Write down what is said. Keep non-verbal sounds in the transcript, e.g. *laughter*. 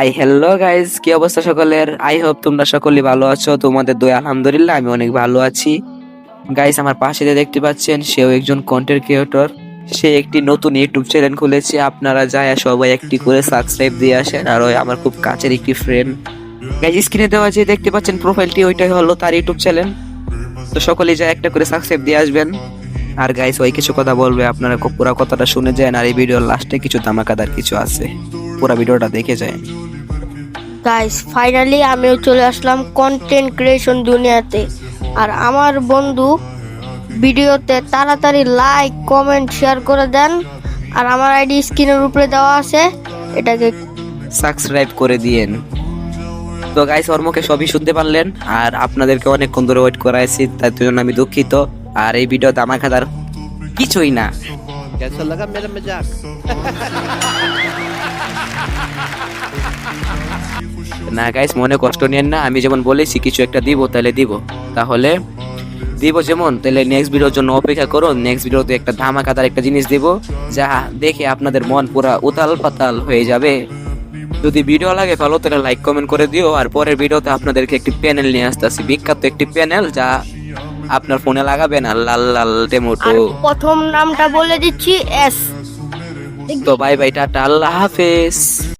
I hello guys কি অবস্থা সকলের? আই হোপ তোমরা সকলে ভালো আছো। তোমাদের দই আলহামদুলিল্লাহ, আমি অনেক ভালো আছি। গাইজ আমার পাশে দেখতে পাচ্ছেন, সেও একজন কন্টেন্ট ক্রিয়েটর সে একটি নতুন ইউটিউব চ্যানেল খুলেছে। আপনারা যায় সবাই একটি করে সাবস্ক্রাইব দিয়ে আসেন। আর ওই আমার খুব কাছের একটি ফ্রেন্ড গাইজ স্ক্রিনে দেওয়া যে দেখতে পাচ্ছেন প্রোফাইলটি ওইটাই হলো তার ইউটিউব চ্যানেল তো সকলেই যায় একটা করে সাবস্ক্রাইব দিয়ে আসবেন। আর গাইস ওই কিছু কথা বলবে, আপনারা পুরো কথাটা শুনে যান। আর এই ভিডিওর লাস্টে কিছু ধামাকাদার কিছু আছে। পুরো ভিডিওটা দেখে যায়। গাইস ফাইনালি আমিও চলে আসলাম কন্টেন্ট ক্রিয়েশন দুনিয়াতে। আর আমার বন্ধু ভিডিওতে তাড়াতাড়ি লাইক কমেন্ট শেয়ার করে দেন। আর আমার আইডি স্ক্রিনের উপরে দেওয়া আছে এটাকে সাবস্ক্রাইব করে দিয়েন। তো গাইস ওর মুখে সবই শুনতে পারলেন আর আপনাদেরকে অনেকক্ষণ ধরে ওয়েট করাইছি তার জন্য আমি দুঃখিত। আর এই ভিডিও ধামাকাদার কিছুই না। *laughs* না গাইস মনে কষ্ট নেন না। আমি যেমন বলেছি কিছু একটা দিব তাহলে দিব। তাহলে দিব যেমন তাহলে নেক্সট ভিডিওর জন্য অপেক্ষা করুন। নেক্সট ভিডিওতে একটা ধামাকাদার একটা জিনিস দিব যা দেখে আপনাদের মন পুরা উতাল পাতাল হয়ে যাবে। যদি ভিডিও লাগে ভালো তাহলে লাইক কমেন্ট করে দিও। আর পরের ভিডিওতে আপনাদেরকে একটি প্যানেল নিয়ে আসতেছি। বিখ্যাত একটি প্যানেল যা আপনার ফোনে লাগাবেন আর লাল লাল টেমোটো প্রথম নামটা বলে দিচ্ছি এস তো বাই বাই টাটা। আল্লাহ হাফেজ।